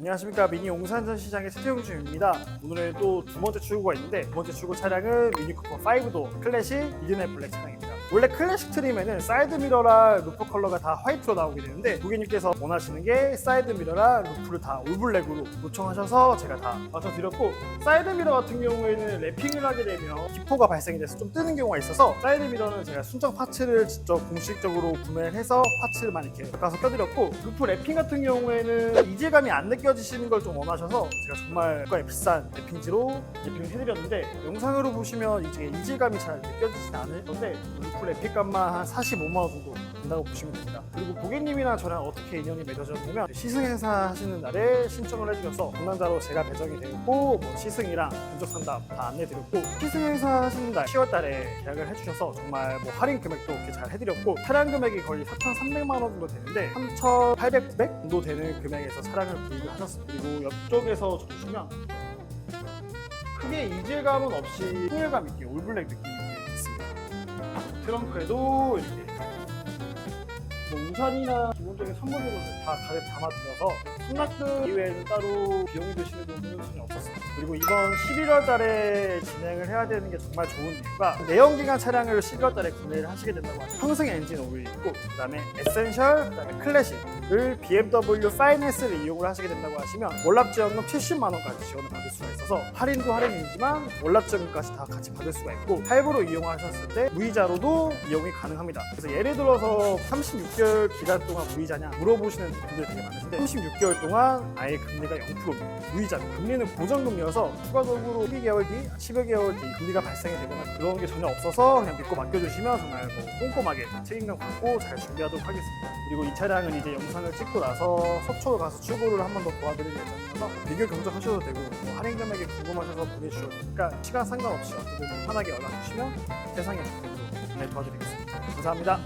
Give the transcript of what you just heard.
안녕하십니까 미니 용산전 시장의 최태용 주입니다. 오늘은 또 두 번째 출고가 있는데 두 번째 출고 차량은 미니 쿠퍼 5도 클래식 미드나잇 블랙 차량입니다. 원래 클래식 트림에는 사이드 미러랑 루프 컬러가 다 화이트로 나오게 되는데 고객님께서 원하시는 게 사이드 미러랑 루프를 다 올블랙으로 요청하셔서 제가 다 맞춰드렸고 사이드 미러 같은 경우에는 랩핑을 하게 되면 기포가 발생이 돼서 좀 뜨는 경우가 있어서 사이드 미러는 제가 순정 파츠를 직접 공식적으로 구매를 해서 파츠를만 이렇게 바꿔서 껴드렸고 루프 랩핑 같은 경우에는 이질감이 안 느껴지시는 걸 좀 원하셔서 제가 정말 국가의 비싼 랩핑지로 랩핑을 해드렸는데 영상으로 보시면 이제 이질감이 잘 느껴지진 않을 건데 루프 랩핑값만 한 45만 원 정도 된다고 보시면 됩니다. 그리고 고객님이랑 저랑 어떻게 인연이 맺어졌냐면 시승 행사 하시는 날에 신청을 해주셔서 담당자로 제가 배정이 되고 뭐 시승이랑 견적 상담 다 안내드렸고 시승 행사 하시는 날 10월 달에 계약을 해주셔서 정말 뭐 할인 금액도 이렇게 잘 해드렸고 차량 금액이 거의 4,300만 원 정도 되는데 3,800, 900 정도 되는 금액에서 차량을 구입을 하셨습니다. 그리고 옆쪽에서 보시면 크게 이질감은 없이 통일감 있게 올블랙 있습니다. 트렁크에도 이렇게 뭐 우산이나 기본적인 선물들을 다 가득 담아드려서 승낙금 이외에는 따로 비용이 드시는 부분은 전혀 없었습니다. 그리고 이번 11월 달에 진행을 해야 되는 게 정말 좋은 이유가 내연기관 차량을 11월 달에 구매를 하시게 된다고 하죠. 평생 엔진 오일이 있고 그다음에 에센셜, 그다음에 클래식을 BMW 파이낸스를 이용을 하시게 된다고 하시면 월납 지원금 70만 원까지 지원을 받을 수가 있어서 할인도 할인이지만 월납 지원금까지 다 같이 받을 수가 있고 할부로 이용하셨을 때 무이자로도 이용이 가능합니다. 그래서 예를 들어서 36 개월 기간 동안 무이자냐 물어보시는 분들 되게 많은데 36개월 동안 아예 금리가 0%입니다. 무이자 금리는 고정금리여서 추가적으로 12개월 뒤, 10여 개월 뒤 금리가 발생이 되거나 그런 게 전혀 없어서 그냥 믿고 맡겨주시면 정말 뭐 꼼꼼하게 책임감 갖고 잘 준비하도록 하겠습니다. 그리고 이 차량은 이제 영상을 찍고 나서 속초로 가서 출고를 한 번 더 도와드릴 예정이라서 비교 경적하셔도 되고 뭐 할인 금액이 궁금하셔서 보내주셔도 되니까 시간 상관없이 언제든 편하게 연락 주시면 세상에 잘 도와드리겠습니다. 감사합니다.